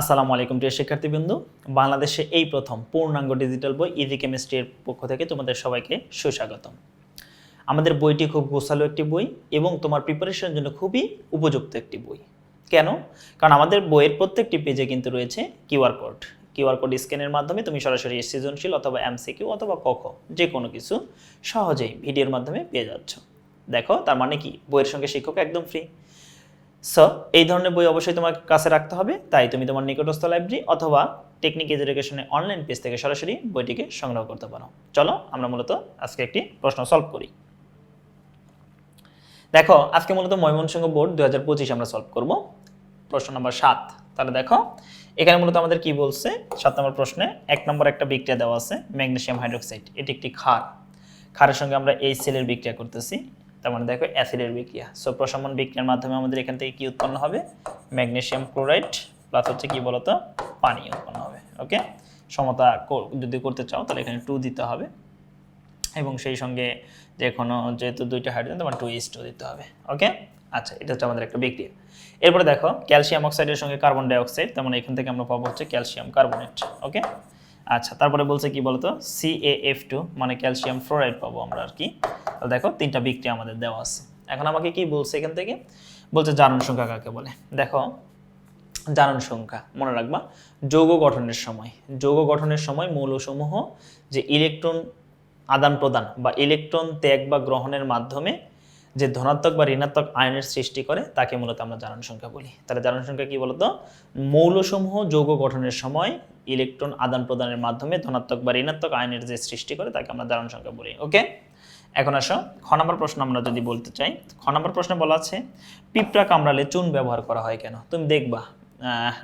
আসসালামু আলাইকুম, প্রিয় শিক্ষার্থীবৃন্দ। বাংলাদেশে এই প্রথম পূর্ণাঙ্গ ডিজিটাল বই ইজি কেমিস্ট্রির পক্ষ থেকে তোমাদের সবাইকে সুস্বাগতম। আমাদের বইটি খুব গোছালো একটি বই এবং তোমার প্রিপারেশনের জন্য খুবই উপযুক্ত একটি বই। কেন? কারণ আমাদের বইয়ের প্রত্যেকটি পেজে কিন্তু রয়েছে কিউআর কোড। কিউআর কোড স্ক্যানের মাধ্যমে তুমি সরাসরি সৃজনশীল অথবা এমসিকিউ অথবা কখ যে কোনো কিছু সহজেই ভিডিওর মাধ্যমে পেয়ে যাচ্ছ। দেখো, তার মানে কি? বইয়ের সঙ্গে শিক্ষক একদম ফ্রি সো এই ধরনের বই অবশ্যই তোমার কাছে রাখতে হবে। তাই তুমি তোমার নিকটস্থ লাইব্রেরি অথবা টেকনিক এডুকেশনের অনলাইন পেজ থেকে সরাসরি বইটিকে সংগ্রহ করতে পারো। চলো, আমরা মূলত আজকে একটি প্রশ্ন সলভ করি। দেখো, আজকে মূলত ময়মনসিংহ বোর্ড দু হাজার পঁচিশ আমরা সলভ করব। প্রশ্ন নম্বর সাত। তাহলে দেখো, এখানে মূলত আমাদের কি বলছে? সাত নম্বর প্রশ্নে এক নম্বর একটা বিক্রিয়া দেওয়া আছে ম্যাগনেশিয়াম হাইড্রোক্সাইড। এটি একটি ক্ষার। ক্ষারের সঙ্গে আমরা এই সেলের বিক্রিয়া করতেছি। তার মানে দেখো অ্যাসিডের বিক্রিয়া। সো প্রশমন বিক্রিয়ার মাধ্যমে আমাদের এখান থেকে কি উৎপন্ন হবে? ম্যাগনেশিয়াম ক্লোরাইড প্লাস হচ্ছে কি বলতো? পানি উৎপন্ন হবে ওকে সমতা যদি করতে চাও, তাহলে এখানে টু দিতে হবে। এবং সেই সঙ্গে যে কোনো, যেহেতু দুইটা হাইড্রোজেন তোমার টু ইস টু দিতে হবে ওকে আচ্ছা এটা হচ্ছে আমাদের একটা বিক্রিয়া। এরপরে দেখো ক্যালসিয়াম অক্সাইডের সঙ্গে কার্বন ডাইঅক্সাইড তেমন এখান থেকে আমরা পাবো হচ্ছে ক্যালসিয়াম কার্বনেট ওকে আচ্ছা তারপরে বলছে কি বলতো? সিএএফ টু মানে ক্যালসিয়াম ফ্লোরাইড পাবো আমরা আর কি। তো দেখো, তিনটা বিক্রিয়া আমাদের দেওয়া আছে। এখন আমাকে কি বলছে এখান থেকে? বলছে জারণ সংখ্যা কাকে বলে? দেখো জারণ সংখ্যা, মনে রাখবা, যৌগ গঠনের সময়। যৌগ গঠনের সময় মৌলসমূহ যে ইলেকট্রন আদান প্রদান বা ইলেকট্রন ত্যাগ বা গ্রহণের মাধ্যমে যে ধনাত্মক বা ঋণাত্মক আয়নের সৃষ্টি করে, তাকে মূলত আমরা জারণ সংখ্যা বলি। তাহলে জারণ সংখ্যা কি বলতো? মৌলসমূহ যৌগ গঠনের সময় ইলেকট্রন আদান প্রদানের মাধ্যমে ধনাত্মক বা ঋণাত্মক আয়নের যে সৃষ্টি করে, তাকে আমরা জারণ সংখ্যা বলি, ওকে? এখন আসো, খ নম্বর প্রশ্ন আমরা যদি বলতে চাই, খ নম্বর প্রশ্নে বলা আছে, পিঁপড়া কামড়ালে চুন ব্যবহার করা হয় কেন? তুমি দেখবা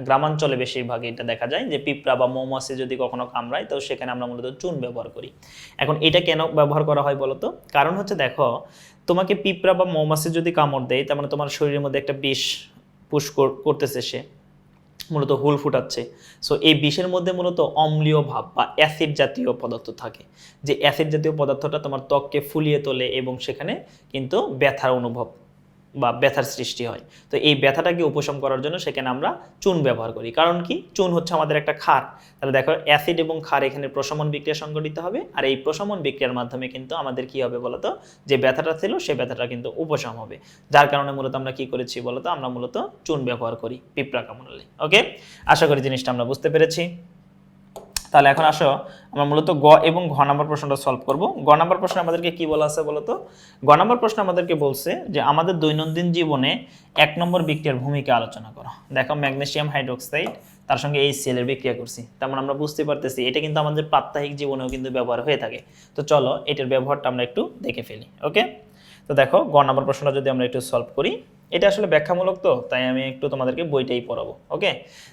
গ্রামাঞ্চলে বেশিরভাগ এটা দেখা যায় যে পিঁপড়া বা মৌমাছি যদি কখনো কামড়ায়, তো সেখানে আমরা মূলত চুন ব্যবহার করি। এখন এটা কেন ব্যবহার করা হয় বলতো? কারণ হচ্ছে দেখো, তোমাকে পিঁপড়া বা মৌমাছি যদি কামড় দেয়, তার মানে তোমার শরীরের মধ্যে একটা বিষ পুশ করতেছে সে, মূলত হুল ফুটাচ্ছে। সো এই বিষের মধ্যে মূলত অম্লীয় ভাব বা অ্যাসিড জাতীয় পদার্থ থাকে। যে অ্যাসিড জাতীয় পদার্থটা তোমার ত্বককে ফুলিয়ে তোলে এবং সেখানে কিন্তু ব্যথার অনুভব বা ব্যথার সৃষ্টি হয়। তো এই ব্যথাটাকে উপশম করার জন্য সেখানে আমরা চুন ব্যবহার করি। কারণ কি? চুন হচ্ছে আমাদের একটা ক্ষার। তাহলে দেখো, অ্যাসিড এবং ক্ষার এখানে প্রশমন বিক্রিয়া সংঘটিত হবে। আর এই প্রশমন বিক্রিয়ার মাধ্যমে কিন্তু আমাদের কি হবে বলতো? যে ব্যথাটা ছিল, সে ব্যথাটা কিন্তু উপশম হবে। যার কারণে মূলত আমরা কি করেছি বলতো? আমরা মূলত চুন ব্যবহার করি পিঁপড়া কামড়ালে। ওকে? আশা করি জিনিসটা আমরা বুঝতে পেরেছি। তাহলে এখন আসো, আমরা মূলত গ এবং ঘ নম্বর প্রশ্নটা সলভ করব। গ নম্বর প্রশ্ন আমাদেরকে কি বলা আছে বলতো গ নম্বর প্রশ্ন আমাদেরকে বলছে যে, আমাদের দৈনন্দিন জীবনে এক নম্বর বিক্রিয়ার ভূমিকা আলোচনা করো। দেখো ম্যাগনেশিয়াম হাইড্রোক্সাইড, তার সঙ্গে এই সেলের বিক্রিয়া করছি। তেমন আমরা বুঝতে পারতেছি, এটা কিন্তু আমাদের প্রাত্যহিক জীবনেও কিন্তু ব্যবহার হয়ে থাকে। তো চলো, এটার ব্যবহারটা আমরা একটু দেখে ফেলি, ওকে? তো দেখো, গ নম্বর প্রশ্নটা যদি আমরা একটু সলভ করি, এটা আসলে ব্যাখ্যামূলক তো, তাই আমি একটু তোমাদেরকে বইটাই পড়াবো, ওকে?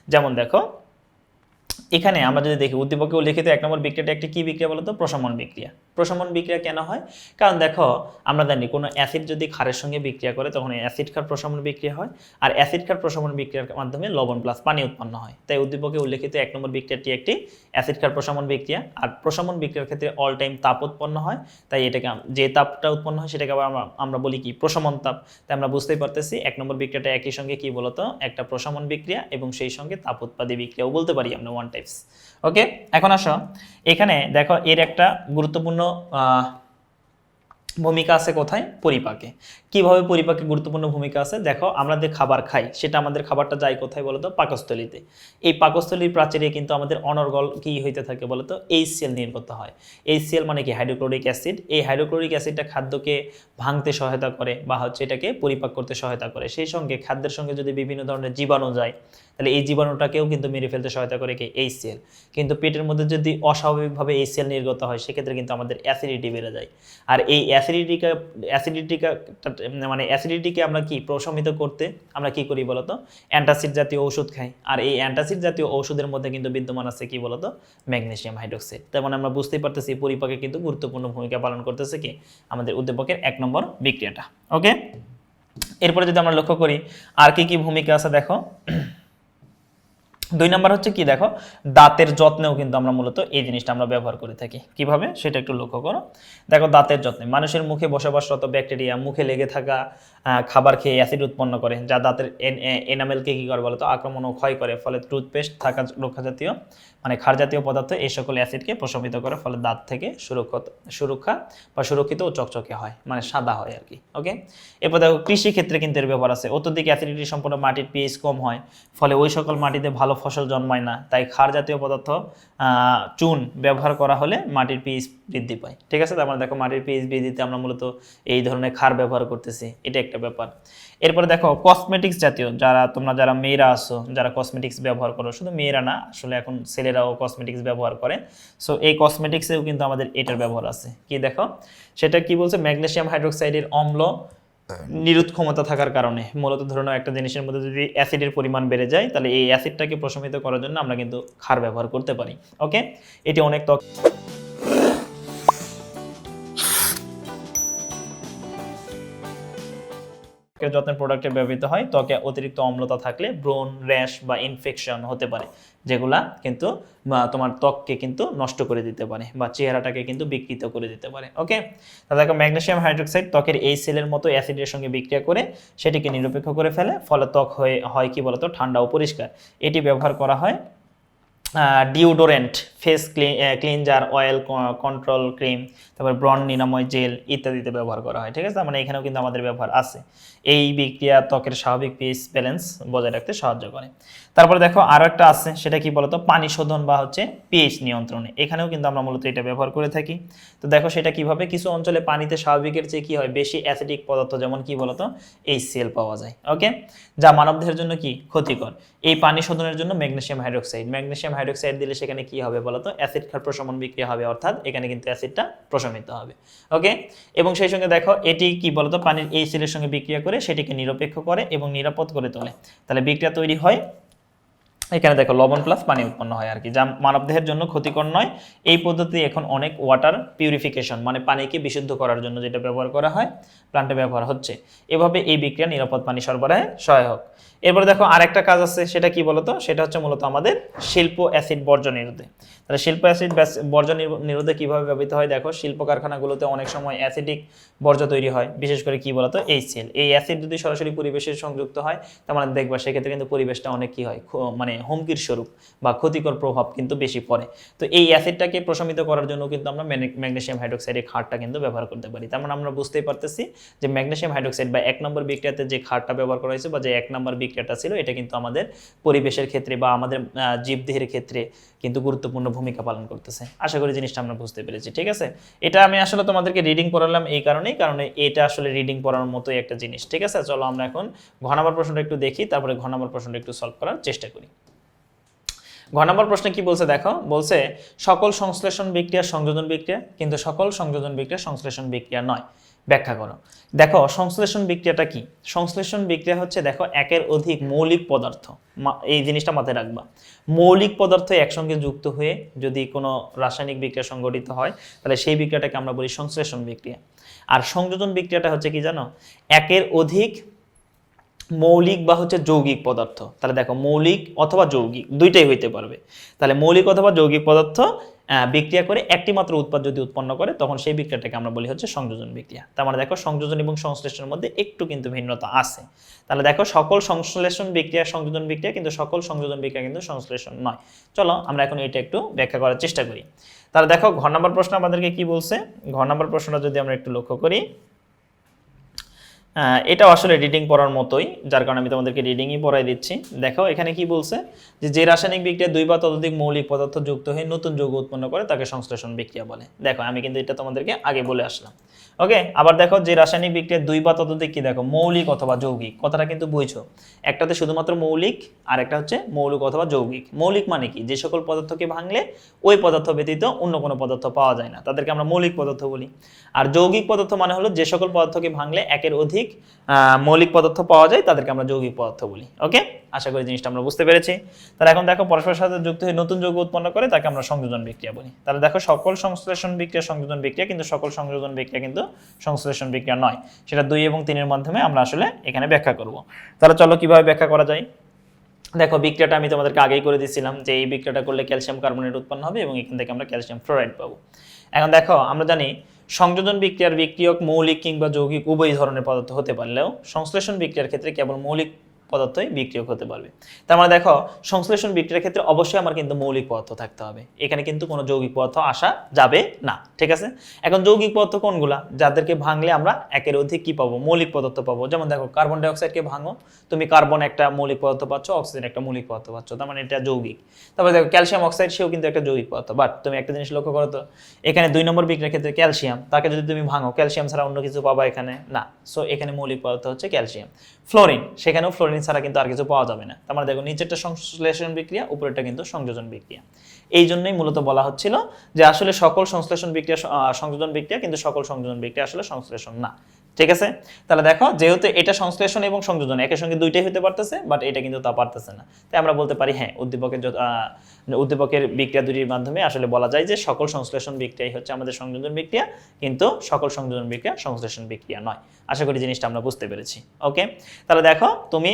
যেমন দেখো এখানে আমরা যদি দেখি উদ্দীপকেও লিখিত এক নম্বর বিক্রিয়াটা একটি কী বিক্রিয়া বলতো? প্রশমন বিক্রিয়া। প্রশমন বিক্রিয়া কেন হয়? কারণ দেখো, আমরা জানি কোনো অ্যাসিড যদি ক্ষারের সঙ্গে বিক্রিয়া করে, তখন অ্যাসিড ক্ষার প্রশমন বিক্রিয়া হয়। আর অ্যাসিড ক্ষার প্রশমন বিক্রিয়ার মাধ্যমে লবণ প্লাস পানি উৎপন্ন হয়। তাই উদ্দীপকে উল্লেখিত এক নম্বর বিক্রিয়াটি একটি অ্যাসিড ক্ষার প্রশমন বিক্রিয়া। আর প্রশমন বিক্রিয়ার ক্ষেত্রে অল টাইম তাপ উৎপন্ন হয়। তাই এটাকে যে তাপটা উৎপন্ন হয়, সেটাকে আবার আমরা আমরা বলি কি? প্রশমন তাপ। তাই আমরা বুঝতেই পারতেছি, এক নম্বর বিক্রিয়াটা একই সঙ্গে কি বলতো? একটা প্রশমন বিক্রিয়া এবং সেই সঙ্গে তাপ উৎপাদী বিক্রিয়াও বলতে পারি আমরা ওয়ান টাইপস ওকে এখন আসো। এখানে দেখো এর একটা গুরুত্বপূর্ণ ভূমিকা আছে কোথায়? পরিপাকে। কীভাবে পরিপাকে গুরুত্বপূর্ণ ভূমিকা আছে? দেখো, আমরা যে খাবার খাই, সেটা আমাদের খাবারটা যায় কোথায় বলতো? পাকস্থলীতে। এই পাকস্থলীর প্রাচীরে কিন্তু আমাদের অনর্গল কি হইতে থাকে বলতো? এই এইচসিএল নির্গত হয়। এই এইচসিএল মানে কি? Hydrochloric acid. এই হাইড্রোক্লোরিক অ্যাসিডটা খাদ্যকে ভাঙতে সহায়তা করে বা হচ্ছে এটাকে পরিপাক করতে সহায়তা করে। সেই সঙ্গে খাদ্যের সঙ্গে যদি বিভিন্ন ধরনের জীবাণু যায়, তাহলে এই জীবাণুটাকেও কিন্তু মেরে ফেলতে সহায়তা করে কি? এইচসিএল কিন্তু পেটের মধ্যে যদি অস্বাভাবিকভাবে এইচসিএল নির্গত হয়, সেক্ষেত্রে কিন্তু আমাদের অ্যাসিডিটি বেড়ে যায়। আর এই অ্যাসিডিটিকা অ্যাসিডিটিকা মানে অ্যাসিডিটিকে আমরা কি প্রশমিত করতে আমরা কি করি বলতো? অ্যান্টাসিড জাতীয় ওষুধ খাই। আর এই অ্যান্টাসিড জাতীয় ঔষধের মধ্যে কিন্তু বিদ্যমান আছে কি বলতো? ম্যাগনেশিয়াম হাইড্রোক্সাইড তার মানে আমরা বুঝতেই পারতেছি পরিপাকে কিন্তু গুরুত্বপূর্ণ ভূমিকা পালন করতেছে কি? আমাদের উদ্দীপকের এক নম্বর বিক্রিয়াটা। ওকে এরপরে যদি আমরা লক্ষ্য করি, আর কি কি ভূমিকা আছে দেখো? দুই নাম্বার হচ্ছে কি, দেখো, দাঁতের যত্নেও কিন্তু আমরা মূলত এই জিনিসটা আমরা ব্যবহার করে থাকি। কীভাবে? সেটা একটু লক্ষ্য করো। দেখো, দাঁতের যত্নে, মানুষের মুখে বসবাসরত ব্যাকটেরিয়া, মুখে লেগে থাকা খাবার খেয়ে অ্যাসিড উৎপন্ন করে, যা দাঁতের এনামেলকে কি করে বলতো? আক্রমণ ও ক্ষয় করে, ফলে টুথপেস্ট, থাকা রক্ষা জাতীয় মানে ক্ষার জাতীয় পদার্থ, এই সকল অ্যাসিডকে প্রশমিত করে, ফলে দাঁত থেকে সুরক্ষিত, সুরক্ষা বা সুরক্ষিত ও চকচকে হয় মানে সাদা হয় আর কি ওকে এরপর দেখো কৃষি ক্ষেত্রে কিন্তু এর ব্যবহার আছে। অত্যধিক অ্যাসিডিটি সম্পন্ন মাটির পিএইচ কম হয়, ফলে ওই সকল মাটিতে ভালো ফসল জন্মায় না, তাই ক্ষার জাতীয় পদার্থ চুন ব্যবহার করা হলে মাটির পিএইচ বৃদ্ধি পায়। ঠিক আছে? তার মানে দেখো মাটির পিএইচ বৃদ্ধিতে আমরা মূলত এই ধরনের ক্ষার ব্যবহার করতেছি। এটা একটা ব্যাপার। এরপরে দেখো কসমেটিক্স জাতীয়, যারা, তোমরা যারা মেয়েরা আসো যারা কসমেটিক্স ব্যবহার করো, শুধু মেয়েরা না, আসলে এখন ছেলেরাও কসমেটিক্স ব্যবহার করে। সো এই কসমেটিক্সেও কিন্তু আমাদের এটার ব্যবহার আছে। কি দেখো? সেটা কি বলছে? ম্যাগনেসিয়াম হাইড্রোক্সাইডের অম্ল নিরোধ ক্ষমতা থাকার কারণে। মূলত ধরুন একটা জিনিসের মধ্যে যদি অ্যাসিডের পরিমাণ বেড়ে যায়, তাহলে এই অ্যাসিডটাকে প্রশমিত করার জন্য আমরা কিন্তু ক্ষার ব্যবহার করতে পারি। ওকে এটি অনেক ত্বক যত্নের প্রোডাক্টে ব্যবহৃত হয়, ত্বকে অতিরিক্ত অম্লতা থাকলে ব্রণ, র্যাশ বা ইনফেকশন হতে পারে, যেগুলা কিন্তু তোমার ত্বককে কিন্তু নষ্ট করে দিতে পারে বা চেহারাটাকে কিন্তু বিকৃত করে দিতে পারে ওকে তাহলে দেখো ম্যাগনেসিয়াম হাইড্রোক্সাইড ত্বকের এই সেলের মতো অ্যাসিডের সঙ্গে বিক্রিয়া করে সেটিকে নিরপেক্ষ করে ফেলে, ফলে ত্বক হয়ে, হয় কি বলতো? ঠান্ডা ও পরিষ্কার। এটি ব্যবহার করা হয় deodorant face cleanser oil control cream তারপর ব্রন নিরাময় জেল ইত্যাদিতে ব্যবহার করা হয়, ঠিক আছে? মানে এখানেও কিন্তু আমাদের ব্যবহার আছে। এই বিক্রিয়া ত্বকের স্বাভাবিক পিএইচ ব্যালেন্স বজায় রাখতে সাহায্য করে। তারপরে দেখো আরও একটা আছে, সেটা কি বলতো? পানি শোধন বা হচ্ছে পিএইচ নিয়ন্ত্রণে। এখানেও কিন্তু আমরা মূলত এটা ব্যবহার করে থাকি। তো দেখো সেটা কীভাবে? কিছু অঞ্চলে পানিতে স্বাভাবিকের চেয়ে কি হয়? বেশি অ্যাসিডিক পদার্থ, যেমন কি বলতো? এই সেল পাওয়া যায় ওকে যা মানবদেহের জন্য কি? ক্ষতিকর। এই পানি শোধনের জন্য ম্যাগনেশিয়াম হাইড্রোক্সাইড। ম্যাগনেসিয়াম হাইড্রোক্সাইড দিলে সেখানে কি হবে বলতো? অ্যাসিড ক্ষার প্রশমন বিক্রিয়া হবে, অর্থাৎ এখানে কিন্তু অ্যাসিডটা প্রশমিত হবে। ওকে? এবং সেই সঙ্গে দেখো, এটি কি বলতো? পানির এই সেলের সঙ্গে বিক্রিয়া করে সেটিকে নিরপেক্ষ করে এবং নিরাপদ করে তোলে। তাহলে বিক্রিয়া তৈরি হয়। এখানে দেখো, লবণ প্লাস পানি উৎপন্ন হয় আর কি যা মানবদেহের জন্য ক্ষতিকর নয়। এই পদ্ধতি এখন অনেক ওয়াটার পিউরিফিকেশন মানে পানিকে বিশুদ্ধ করার জন্য যেটা ব্যবহার করা হয় প্লান্টে ব্যবহার হচ্ছে। এভাবে এই বিক্রিয়া নিরাপদ পানি সরবরাহে সহায়ক। এরপরে দেখো আরেকটা কাজ আছে, সেটা কি বলতো? সেটা হচ্ছে মূলত আমাদের শিল্প অ্যাসিড বর্জ্য নিরোধে। তাহলে শিল্প অ্যাসিড বর্জ্য নির- নিরোধে কীভাবে ব্যবহৃত হয়? দেখো, শিল্প কারখানাগুলোতে অনেক সময় অ্যাসিডিক বর্জ্য তৈরি হয়, বিশেষ করে কি বলতো? এই সেল এই অ্যাসিড যদি সরাসরি পরিবেশের সংযুক্ত হয়, তার মানে দেখবা সেক্ষেত্রে কিন্তু পরিবেশটা অনেক কি হয়? মানে হুমকির স্বরূপ বা ক্ষতিকর প্রভাব কিন্তু বেশি পড়ে। তো এই অ্যাসিডটাকে প্রশমিত করার জন্য কিন্তু আমরা ম্যাগনেসিয়াম হাইড্রোক্সাইডের খারটা কিন্তু ব্যবহার করতে পারি। তার মানে আমরা বুঝতেই পারতেছি যে ম্যাগনেসিয়াম হাইড্রোক্সাইড বা এক নম্বর বিক্রিয়াতে যে খারটা ব্যবহার করা হয়েছে বা যে এক নম্বর বিক্রিয়াটা ছিল, এটা কিন্তু আমাদের পরিবেশের ক্ষেত্রে বা আমাদের জীবদেহের ক্ষেত্রে কিন্তু গুরুত্বপূর্ণ ভূমিকা পালন করতেছে। আশা করি জিনিসটা আমরা বুঝতে পেরেছি, ঠিক আছে? এটা আমি আসলে তোমাদেরকে রিডিং পড়ালাম এই কারণেই, কারণে এটা আসলে রিডিং পড়ার মতোই একটা জিনিস, ঠিক আছে? চলো আমরা এখন ঘ নম্বর প্রশ্নটা একটু দেখি, তারপরে ঘ নম্বর প্রশ্নটা একটু সলভ করার চেষ্টা করি। ঘ নম্বর প্রশ্নে কি বলছে দেখো? বলছে, সকল সংশ্লেষণ বিক্রিয়া সংযোজন বিক্রিয়া, কিন্তু সকল সংযোজন বিক্রিয়া সংশ্লেষণ বিক্রিয়া নয়। ব্যাখ্যা করো। দেখো, সংশ্লেষণ বিক্রিয়াটা কি? সংশ্লেষণ বিক্রিয়া হচ্ছে, দেখো, একের অধিক মৌলিক পদার্থ। এই জিনিসটা মাথায় রাখবা। মৌলিক পদার্থ একসঙ্গে যুক্ত হয়ে যদি কোনো রাসায়নিক বিক্রিয়া সংগঠিত হয়, তাহলে সেই বিক্রিয়াটাকে আমরা বলি সংশ্লেষণ বিক্রিয়া। আর সংযোজন বিক্রিয়াটা হচ্ছে কি জানো? একের অধিক মৌলিক বা হচ্ছে যৌগিক পদার্থ। তাহলে দেখো, মৌলিক অথবা যৌগিক, দুইটাই হইতে পারবে। তাহলে মৌলিক অথবা যৌগিক পদার্থ বিক্রিয়া করে একটি মাত্র উৎপাদ যদি উৎপন্ন করে, তখন সেই বিক্রিয়াটাকে আমরা বলি হচ্ছে সংযোজন বিক্রিয়া। তার মানে দেখো সংযোজন এবং সংশ্লেষণের মধ্যে একটু কিন্তু ভিন্নতা আছে। তাহলে দেখো সকল সংশ্লেষণ বিক্রিয়া সংযোজন বিক্রিয়া কিন্তু সকল সংযোজন বিক্রিয়া কিন্তু সংশ্লেষণ নয়। চলো আমরা এখন এটা একটু ব্যাখ্যা করার চেষ্টা করি। তাহলে দেখো ঘর নম্বর প্রশ্ন আমাদেরকে কি বলছে? ঘর নম্বর প্রশ্নটা যদি আমরা একটু লক্ষ্য করি এটাও আসলে রিডিং পড়ার মতোই, যার কারণে আমি তোমাদেরকে রিডিংই পড়াই দিচ্ছি। দেখো, এখানে কি বলছে? যে যে রাসায়নিক বিক্রিয়া দুই বা ততোধিক মৌলিক পদার্থ যুক্ত হয়ে নতুন যৌগ উৎপন্ন করে, তাকে সংশ্লেষণ বিক্রিয়া বলে। দেখো, আমি কিন্তু এটা তোমাদেরকে আগে বলে আসলাম। ওকে, আবার দেখো, যে রাসায়নিক বিক্রিয়া দুই বা ততোধিক কি? দেখো, মৌলিক অথবা যৌগিক। কথাটা কিন্তু বুঝছ? একটাতে শুধুমাত্র মৌলিক আর একটা হচ্ছে মৌলিক অথবা যৌগিক। মৌলিক মানে কি? যে সকল পদার্থকে ভাঙলে ওই পদার্থ ব্যতীত অন্য কোনো পদার্থ পাওয়া যায় না। তাদেরকে আমরা মৌলিক পদার্থ বলি। আর যৌগিক পদার্থ মানে হলো যে সকল পদার্থকে ভাঙলে একের অধিক আহ, মৌলিক পদার্থ পাওয়া যায় তাদেরকে আমরা যৌগিক পদার্থ বলি ওকে আশা করি জিনিসটা আমরা বুঝতে পেরেছি। তাহলে এখন দেখো পরস্পরের সাথে যুক্ত হয়ে নতুন যৌগ উৎপন্ন করে তাকে আমরা সংযোজন বিক্রিয়া বলি। তাহলে দেখো সকল সংশ্লেষণ বিক্রিয়া সংযোজন বিক্রিয়া কিন্তু সকল সংযোজন বিক্রিয়া কিন্তু সংশ্লেষণ বিক্রিয়া নয়। সেটা দুই এবং তিনের মাধ্যমে আমরা আসলে এখানে ব্যাখ্যা করব। তাহলে চলো কীভাবে ব্যাখ্যা করা যায়? দেখো বিক্রিয়াটা আমি তোমাদেরকে আগেই করে দিয়েছিলাম যে এই বিক্রিয়াটা করলে ক্যালসিয়াম কার্বনেট উৎপন্ন হবে এবং এখান থেকে আমরা ক্যালসিয়াম ফ্লোরাইড পাবো। এখন দেখো আমরা জানি সংযোজন বিক্রিয়ার বিক্রিয়ক, মৌলিক কিংবা যৌগিক উভয় ধরনের পদার্থ হতে পারলেও সংশ্লেষণ বিক্রিয়ার ক্ষেত্রে কেবল মৌলিক পদার্থই বিক্রিয়ক হতে পারবে। তার মানে দেখো, সংশ্লেষণ বিক্রিয়ার ক্ষেত্রে অবশ্যই আমার কিন্তু মৌলিক পদার্থ থাকতে হবে। এখানে কিন্তু কোনো যৌগিক পদার্থ আসা যাবে না, ঠিক আছে? এখন যৌগিক পদার্থ কোনগুলা? যাদেরকে ভাঙলে আমরা একের অধিক কি পাবো? মৌলিক পদার্থ পাবো। যেমন দেখো কার্বন ডাইঅক্সাইডকে ভাঙো, তুমি কার্বন একটা মৌলিক পদার্থ পাচ্ছ অক্সিজেন একটা মৌলিক পদার্থ পাচ্ছ, তার মানে এটা যৌগিক। তারপরে দেখো ক্যালসিয়াম অক্সাইড সেও কিন্তু একটা যৌগিক পদার্থ। বাট তুমি একটা জিনিস লক্ষ্য করো তো, এখানে দুই নম্বর বিক্রিয়ার ক্ষেত্রে ক্যালসিয়াম তাকে যদি তুমি ভাঙো ক্যালসিয়াম ছাড়া অন্য কিছু পাবা এখানে না। সো এখানে মৌলিক পদার্থ হচ্ছে ক্যালসিয়াম ফ্লোরিন সেখানেও ফ্লোরিন ছাড়া কিন্তু আর কিছু পাওয়া যাবে না। তার মানে দেখো, নিচেরটা সংশ্লেষণ বিক্রিয়া, উপরেরটা কিন্তু সংযোজন বিক্রিয়া। এই জন্যই মূলত বলা হচ্ছিল যে আসলে সকল সংশ্লেষণ বিক্রিয়া সংযোজন বিক্রিয়া কিন্তু সকল সংযোজন বিক্রিয়া আসলে সংশ্লেষণ না। ঠিক আছে? তাহলে দেখো, যেহেতু এটা সংশ্লেষণ এবং সংযোজন, একের সঙ্গে দুইটাই হতে পারতেছে বাট এটা কিন্তু তা পারতেছে না। তাই আমরা বলতে পারি হ্যাঁ উদ্দীপকের উদ্দীপকের বিক্রিয়া দুটির মাধ্যমে আসলে বলা যায় যে সকল সংশ্লেষণ বিক্রিয়াই হচ্ছে আমাদের সংযোজন বিক্রিয়া, কিন্তু সকল সংযোজন বিক্রিয়া সংশ্লেষণ বিক্রিয়া নয়। আশা করি জিনিসটা আমরা বুঝতে পেরেছি। ওকে তাহলে দেখো, তুমি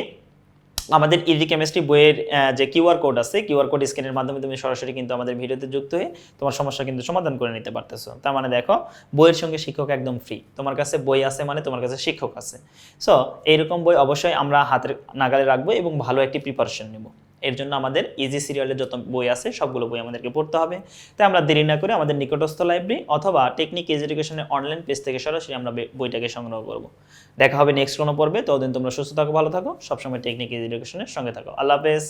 আমাদের ইজি কেমিস্ট্রি বইয়ের যে কিউআর কোড আছে কিউআর কোড স্ক্যানের মাধ্যমে তুমি সরাসরি কিন্তু আমাদের ভিডিওতে যুক্ত হয়ে তোমার সমস্যা কিন্তু সমাধান করে নিতে পারতেছো। তার মানে দেখো, বইয়ের সঙ্গে শিক্ষক একদম ফ্রি তোমার কাছে বই আছে মানে তোমার কাছে শিক্ষক আছে। সো এইরকম বই অবশ্যই আমরা হাতের নাগালে রাখব এবং ভালো একটি প্রিপারেশন নেব। এর জন্য আমাদের ইজি সিরিয়ালের যত বই আছে, সবগুলো বই আমাদেরকে পড়তে হবে। তাই আমরা দেরি না করে আমাদের নিকটস্থ লাইব্রেরি অথবা টেকনিক এডুকেশনের অনলাইন পেজ থেকে সরাসরি আমরা বইটাকে সংগ্রহ করব। দেখা হবে নেক্সট কোনো পর্বে। ততদিন তোমরা সুস্থ থাকো, ভালো থাকো। সবসময় টেকনিক এডুকেশনের সঙ্গে থাকো। আল্লাহ হাফেজ।